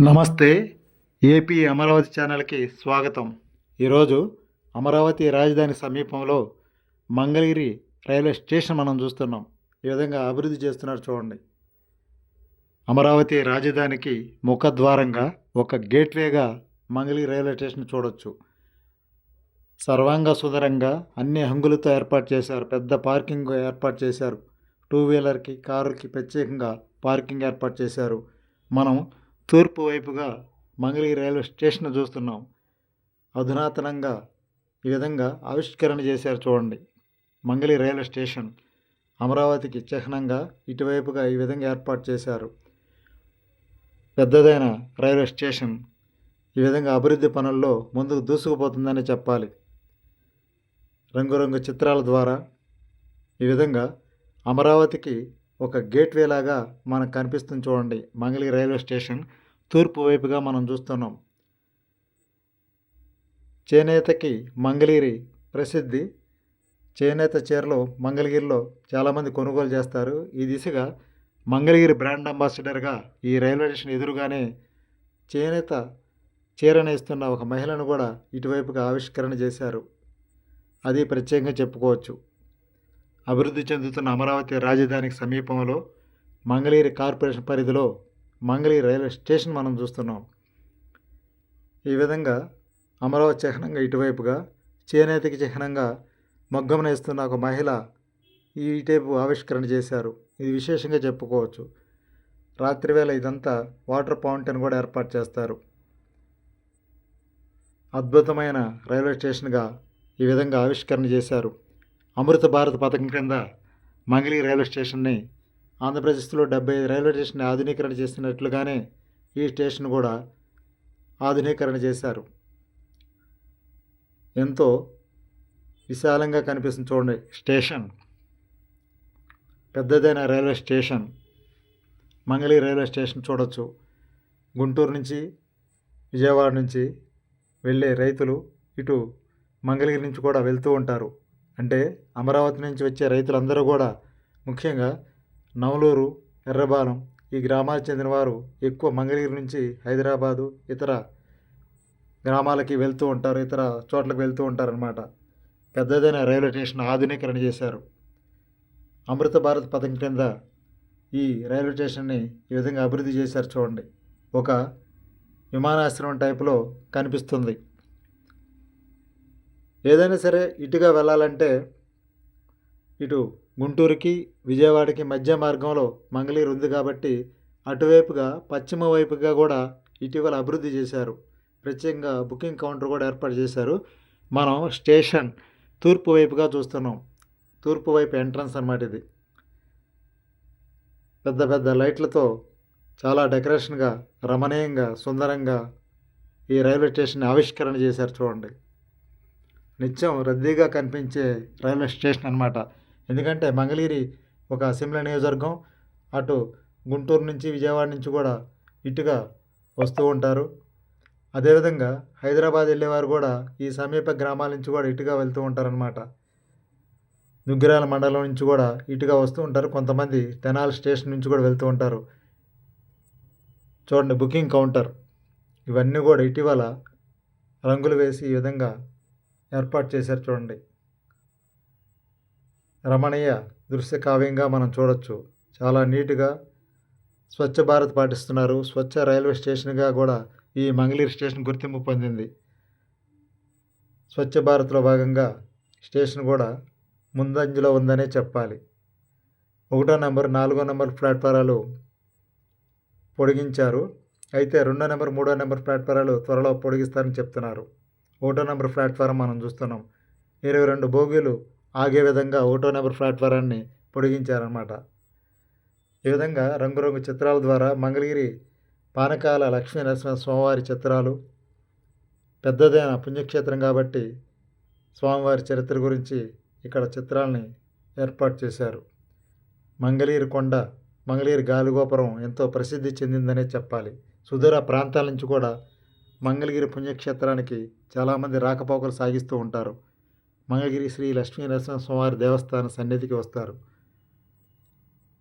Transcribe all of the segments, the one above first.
నమస్తే ఏపీ అమరావతి ఛానల్కి స్వాగతం. ఈరోజు అమరావతి రాజధాని సమీపంలో మంగళగిరి రైల్వే స్టేషన్ మనం చూస్తున్నాం. ఈ విధంగా అభివృద్ధి చేస్తున్నారు చూడండి. అమరావతి రాజధానికి ముఖద్వారంగా ఒక గేట్వేగా మంగళగిరి రైల్వే స్టేషన్ చూడొచ్చు. సర్వాంగ సుందరంగా అన్ని హంగులతో ఏర్పాటు చేశారు. పెద్ద పార్కింగ్ ఏర్పాటు చేశారు. టూ వీలర్కి కారుకి ప్రత్యేకంగా పార్కింగ్ ఏర్పాటు చేశారు. మనం తూర్పు వైపుగా మంగళగిరి రైల్వే స్టేషన్ చూస్తున్నాం. అధునాతనంగా ఈ విధంగా ఆవిష్కరణ చేశారు చూడండి. మంగళగిరి రైల్వే స్టేషన్ అమరావతికి చిహ్నంగా ఇటువైపుగా ఈ విధంగా ఏర్పాటు చేశారు. పెద్దదైన రైల్వే స్టేషన్ ఈ విధంగా అభివృద్ధి పనుల్లో ముందుకు దూసుకుపోతుందని చెప్పాలి. రంగురంగు చిత్రాల ద్వారా ఈ విధంగా అమరావతికి ఒక గేట్వే లాగా మనకు కనిపిస్తుంది చూడండి. Mangalagiri railway station. తూర్పు వైపుగా మనం చూస్తున్నాం. చేనేతకి మంగళగిరి ప్రసిద్ధి. చేనేత చీరలు మంగళగిరిలో చాలామంది కొనుగోలు చేస్తారు. ఈ దిశగా మంగళగిరి బ్రాండ్ అంబాసిడర్గా ఈ రైల్వే స్టేషన్ ఎదురుగానే చేనేత చీరను ఇస్తున్న ఒక మహిళను కూడా ఇటువైపుగా ఆవిష్కరణ చేశారు. అది ప్రత్యేకంగా చెప్పుకోవచ్చు. అభివృద్ధి చెందుతున్న అమరావతి రాజధానికి సమీపంలో మంగళగిరి కార్పొరేషన్ పరిధిలో మంగళగిరి రైల్వే స్టేషన్ మనం చూస్తున్నాం. ఈ విధంగా అమరావతి చిహ్నంగా ఇటువైపుగా చేనేతకి చిహ్నంగా మగ్గమున ఇస్తున్న ఒక మహిళ ఈ టైపు ఆవిష్కరణ చేశారు. ఇది విశేషంగా చెప్పుకోవచ్చు. రాత్రివేళ ఇదంతా వాటర్ ఫౌంటైన్ కూడా ఏర్పాటు చేస్తారు. అద్భుతమైన రైల్వే స్టేషన్గా ఈ విధంగా ఆవిష్కరణ చేశారు. అమృత భారత్ పథకం కింద మంగళగిరి రైల్వే స్టేషన్ని ఆంధ్రప్రదేశ్లో డెబ్బై ఐదు రైల్వే స్టేషన్ ఆధునీకరణ చేసినట్లుగానే ఈ స్టేషన్ కూడా ఆధునీకరణ చేశారు. ఎంతో విశాలంగా కనిపిస్తుంది చూడండి స్టేషన్. పెద్దదైన railway station. Mangalagiri railway station చూడొచ్చు. గుంటూరు నుంచి విజయవాడ నుంచి వెళ్ళే రైతులు ఇటు మంగళగిరి నుంచి కూడా వెళ్తూ ఉంటారు. అంటే అమరావతి నుంచి వచ్చే రైతులందరూ కూడా ముఖ్యంగా నవలూరు ఎర్రబాలెం ఈ గ్రామాలకు చెందిన వారు ఎక్కువ మంగళగిరి నుంచి హైదరాబాదు ఇతర గ్రామాలకి వెళ్తూ ఉంటారు ఇతర చోట్లకు వెళ్తూ ఉంటారనమాట పెద్దదైన రైల్వే స్టేషన్ ఆధునీకరణ చేశారు. అమృత భారత్ పథకం క్రింద ఈ రైల్వే స్టేషన్ని ఈ విధంగా అభివృద్ధి చేశారు చూడండి. ఒక విమానాశ్రయం టైపులో కనిపిస్తుంది. ఏదైనా సరే ఇటుగా వెళ్ళాలంటే ఇటు గుంటూరుకి విజయవాడకి మధ్య మార్గంలో మంగళీరు ఉంది కాబట్టి అటువైపుగా పశ్చిమ వైపుగా కూడా ఇటీవల అభివృద్ధి చేశారు. ప్రత్యేకంగా బుకింగ్ కౌంటర్ కూడా ఏర్పాటు చేశారు. మనం స్టేషన్ తూర్పు వైపుగా చూస్తున్నాం. తూర్పు వైపు ఎంట్రన్స్ అన్నమాట ఇది. పెద్ద పెద్ద లైట్లతో చాలా డెకరేషన్గా రమణీయంగా సుందరంగా ఈ రైల్వే స్టేషన్ ఆవిష్కరణ చేశారు చూడండి. నిత్యం రద్దీగా కనిపించే రైల్వే స్టేషన్ అనమాట ఎందుకంటే మంగళగిరి ఒక సిమ్ల నియోజకవర్గం అటు గుంటూరు నుంచి విజయవాడ నుంచి కూడా ఇటుగా వస్తూ ఉంటారు. అదేవిధంగా హైదరాబాద్ వెళ్ళేవారు కూడా ఈ సమీప గ్రామాల నుంచి కూడా ఇటుగా వెళ్తూ ఉంటారనమాట నుగ్గిరాల మండలం నుంచి కూడా ఇటుగా వస్తూ ఉంటారు. కొంతమంది తెనాలి స్టేషన్ నుంచి కూడా వెళ్తూ ఉంటారు. చూడండి బుకింగ్ కౌంటర్. ఇవన్నీ కూడా ఇటీవల రంగులు వేసి ఈ విధంగా ఏర్పాటు చేశారు చూడండి. రమణీయ దృశ్య కావ్యంగా మనం చూడొచ్చు. చాలా నీట్గా స్వచ్ఛ భారత్ పాటిస్తున్నారు. స్వచ్ఛ రైల్వే స్టేషన్గా కూడా ఈ మంగళగిరి స్టేషన్ గుర్తింపు పొందింది. స్వచ్ఛ భారత్లో భాగంగా స్టేషన్ కూడా ముందంజలో ఉందనే చెప్పాలి. ఒకటో నెంబర్ నాలుగో నెంబర్ ప్లాట్ఫారాలు పొడిగించారు. అయితే రెండో నెంబర్ మూడో నెంబర్ ప్లాట్ఫారాలు త్వరలో పొడిగిస్తారని చెప్తున్నారు. ఓటో నెంబర్ ప్లాట్ఫారం మనం చూస్తున్నాం. ఇరవై రెండు బోగీలు ఆగే విధంగా ఓటో నెంబర్ ప్లాట్ఫారాన్ని పొడిగించారన్నమాట. ఈ విధంగా రంగురంగు చిత్రాల ద్వారా మంగళగిరి పానకాల లక్ష్మీ నరసింహ స్వామివారి చిత్రాలు పెద్దదైన పుణ్యక్షేత్రం కాబట్టి స్వామివారి చరిత్ర గురించి ఇక్కడ చిత్రాలని ఏర్పాటు చేశారు. మంగళగిరి కొండ మంగళగిరి గాలిగోపురం ఎంతో ప్రసిద్ధి చెందిందనే చెప్పాలి. సుదూర ప్రాంతాల నుంచి కూడా మంగళగిరి పుణ్యక్షేత్రానికి చాలామంది రాకపోకలు సాగిస్తూ ఉంటారు. మంగళగిరి శ్రీ లక్ష్మీ నరసింహస్వామివారి దేవస్థాన సన్నిధికి వస్తారు.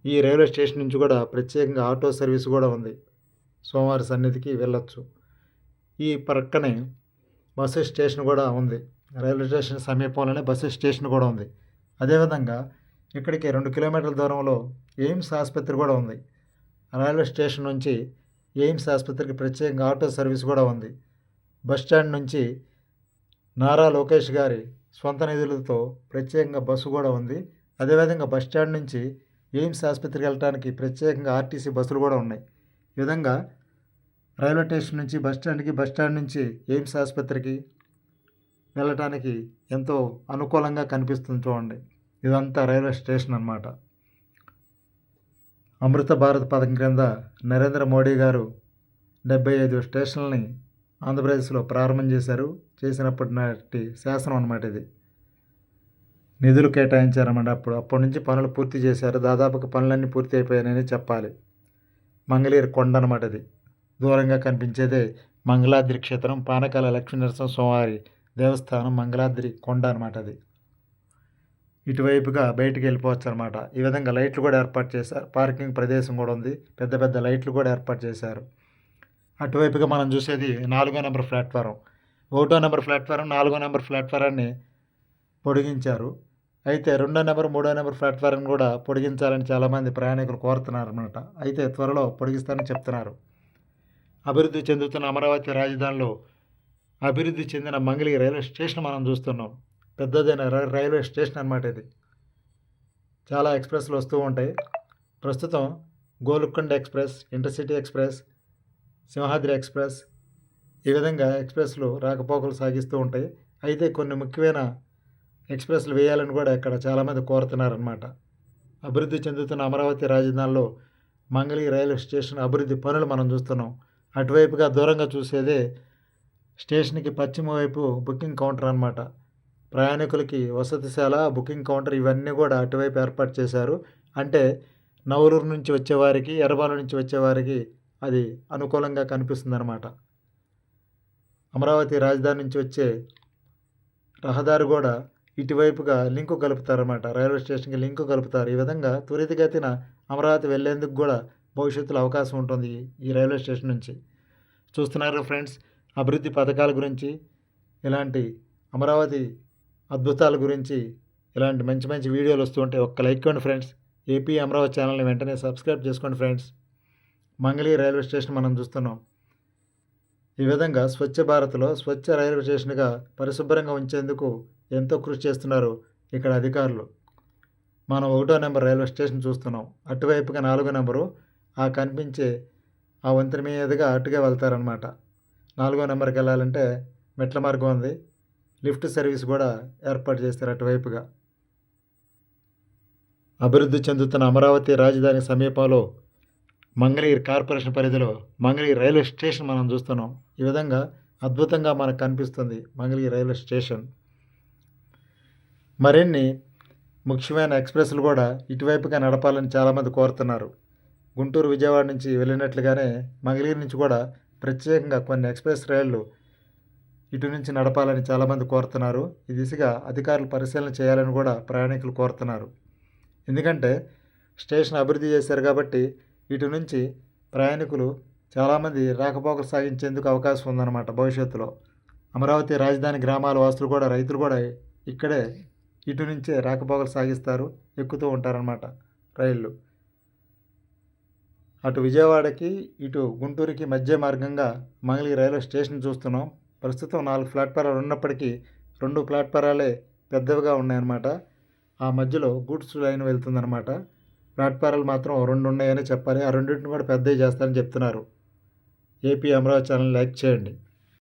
ఈ రైల్వే స్టేషన్ నుంచి కూడా ప్రత్యేకంగా ఆటో సర్వీస్ కూడా ఉంది. సోమవారి సన్నిధికి వెళ్ళొచ్చు. ఈ ప్రక్కనే బస్సు స్టేషన్ కూడా ఉంది. రైల్వే స్టేషన్ సమీపంలోనే బస్సు స్టేషన్ కూడా ఉంది. అదేవిధంగా ఇక్కడికి రెండు కిలోమీటర్ల దూరంలో ఎయిమ్స్ ఆసుపత్రి కూడా ఉంది. రైల్వే స్టేషన్ నుంచి ఎయిమ్స్ ఆసుపత్రికి ప్రత్యేకంగా ఆటో సర్వీస్ కూడా ఉంది. బస్ స్టాండ్ నుంచి నారా లోకేష్ గారి సొంత నిధులతో ప్రత్యేకంగా బస్సు కూడా ఉంది. అదేవిధంగా బస్ స్టాండ్ నుంచి ఎయిమ్స్ ఆసుపత్రికి వెళ్ళడానికి ప్రత్యేకంగా ఆర్టీసీ బస్సులు కూడా ఉన్నాయి. ఈ విధంగా రైల్వే స్టేషన్ నుంచి బస్ స్టాండ్కి బస్ స్టాండ్ నుంచి ఎయిమ్స్ ఆసుపత్రికి వెళ్ళటానికి ఎంతో అనుకూలంగా కనిపిస్తుంది చూడండి. ఇదంతా రైల్వే స్టేషన్ అన్నమాట. అమృత భారత్ పథకం క్రింద నరేంద్ర మోడీ గారు డెబ్బై ఐదు స్టేషన్లని ఆంధ్రప్రదేశ్లో ప్రారంభం చేశారు. చేసినప్పటి నాటి శాసనం అనమాట ఇది. నిధులు కేటాయించారన్నమాట అప్పుడు. అప్పటి నుంచి పనులు పూర్తి చేశారు. దాదాపుగా పనులన్నీ పూర్తి అయిపోయాయని చెప్పాలి. మంగళగిరి కొండ అనమాట ఇది దూరంగా కనిపించేదే మంగళాద్రి క్షేత్రం. పానకాల లక్ష్మీ నరసింహ స్వామి దేవస్థానం మంగళాద్రి కొండ అనమాట అది. ఇటువైపుగా బయటికి వెళ్ళిపోవచ్చు అనమాట ఈ విధంగా లైట్లు కూడా ఏర్పాటు చేశారు. పార్కింగ్ ప్రదేశం కూడా ఉంది. పెద్ద పెద్ద లైట్లు కూడా ఏర్పాటు చేశారు. అటువైపుగా మనం చూసేది నాలుగో నెంబర్ ప్లాట్ఫారం. ఒకటో నెంబర్ ప్లాట్ఫారం నాలుగో నెంబర్ ప్లాట్ఫారాన్ని పొడిగించారు. అయితే రెండో నెంబర్ మూడో నెంబర్ ప్లాట్ఫారం కూడా పొడిగించాలని చాలామంది ప్రయాణికులు కోరుతున్నారు అనమాట అయితే త్వరలో పొడిగిస్తారని చెప్తున్నారు. అభివృద్ధి చెందుతున్న అమరావతి రాజధానిలో అభివృద్ధి చెందిన మంగళగిరి రైల్వే స్టేషన్ మనం చూస్తున్నాం. పెద్దదైన రైల్వే స్టేషన్ అనమాట ఇది. చాలా ఎక్స్ప్రెస్లు వస్తూ ఉంటాయి. ప్రస్తుతం Golconda express intercity express Simhadri express ఈ విధంగా ఎక్స్ప్రెస్లు రాకపోకలు సాగిస్తూ ఉంటాయి. అయితే కొన్ని ముఖ్యమైన ఎక్స్ప్రెస్లు వేయాలని కూడా ఇక్కడ చాలామంది కోరుతున్నారనమాట అభివృద్ధి చెందుతున్న అమరావతి రాజధానిలో మంగళగిరి రైల్వే స్టేషన్ అభివృద్ధి పనులు మనం చూస్తున్నాం. అటువైపుగా దూరంగా చూసేదే స్టేషన్కి పశ్చిమ వైపు బుకింగ్ కౌంటర్ అనమాట ప్రయాణికులకి వసతిశాల బుకింగ్ కౌంటర్ ఇవన్నీ కూడా అటువైపు ఏర్పాటు చేశారు. అంటే నవలూరు నుంచి వచ్చేవారికి ఎర్రబాల నుంచి వచ్చేవారికి అది అనుకూలంగా కనిపిస్తుంది అనమాట అమరావతి రాజధాని నుంచి వచ్చే రహదారి కూడా ఇటువైపుగా లింకు కలుపుతారన్నమాట. రైల్వే స్టేషన్కి లింకు కలుపుతారు. ఈ విధంగా త్వరితగతిన అమరావతి వెళ్ళేందుకు కూడా భవిష్యత్తులో అవకాశం ఉంటుంది ఈ రైల్వే స్టేషన్ నుంచి. చూస్తున్నారు ఫ్రెండ్స్ అభివృద్ధి పథకాల గురించి ఇలాంటి అమరావతి అద్భుతాల గురించి ఇలాంటి మంచి మంచి వీడియోలు వస్తూ ఉంటాయి ఒక్క లైక్ ఇవ్వండి ఫ్రెండ్స్. ఏపీ అమరావతి ఛానల్ని వెంటనే సబ్స్క్రైబ్ చేసుకోండి ఫ్రెండ్స్. మంగళీ రైల్వే స్టేషన్ మనం చూస్తున్నాం. ఈ విధంగా స్వచ్ఛ భారత్లో స్వచ్ఛ రైల్వే స్టేషన్గా పరిశుభ్రంగా ఉంచేందుకు ఎంతో కృషి చేస్తున్నారు ఇక్కడ అధికారులు. మనం ఒకటో నెంబర్ రైల్వే స్టేషన్ చూస్తున్నాం. అటువైపుగా నాలుగో నెంబరు ఆ కనిపించే ఆ వంతెన మీదుగా అటుగా వెళ్తారనమాట నాలుగో నెంబర్కి వెళ్ళాలంటే మెట్ల మార్గం ఉంది. లిఫ్ట్ సర్వీస్ కూడా ఏర్పాటు చేస్తారు అటువైపుగా. అభివృద్ధి చెందుతున్న అమరావతి రాజధాని సమీపంలో మంగళగిరి కార్పొరేషన్ పరిధిలో మంగళగిరి రైల్వే స్టేషన్ మనం చూస్తున్నాం. ఈ విధంగా అద్భుతంగా మనకు కనిపిస్తుంది మంగళగిరి రైల్వే స్టేషన్. మరిన్ని ముఖ్యమైన ఎక్స్ప్రెస్లు కూడా ఇటువైపుగా నడపాలని చాలామంది కోరుతున్నారు. గుంటూరు విజయవాడ నుంచి వెళ్ళినట్లుగానే మంగళగిరి నుంచి కూడా ప్రత్యేకంగా కొన్ని ఎక్స్ప్రెస్ రైళ్ళు ఇటు నుంచి నడపాలని చాలామంది కోరుతున్నారు. ఈ దిశగా అధికారులు పరిశీలన చేయాలని కూడా ప్రయాణికులు కోరుతున్నారు. ఎందుకంటే స్టేషన్ అభివృద్ధి చేశారు కాబట్టి ఇటు నుంచి ప్రయాణికులు చాలామంది రాకపోకలు సాగించేందుకు అవకాశం ఉందన్నమాట భవిష్యత్తులో. అమరావతి రాజధాని గ్రామాల వాసులు కూడా రైతులు కూడా ఇక్కడే ఇటు నుంచే రాకపోకలు సాగిస్తారు ఎక్కుతూ ఉంటారన్నమాట రైళ్ళు అటు విజయవాడకి ఇటు గుంటూరుకి మధ్య మార్గంగా మంగళగిరి రైల్వే స్టేషన్ చూస్తున్నాం. ప్రస్తుతం నాలుగు ప్లాట్ఫారాలు ఉన్నప్పటికీ రెండు ప్లాట్ఫారాలే పెద్దవిగా ఉన్నాయన్నమాట. ఆ మధ్యలో గూడ్స్ లైన్ వెళ్తుందన్నమాట. ప్లాట్ఫారాలు మాత్రం రెండు ఉన్నాయని చెప్పాలి. ఆ రెండింటిని కూడా పెద్దవి చేస్తారని చెప్తున్నారు. ఏపీ అమరావతి ఛానల్ లైక్ చేయండి.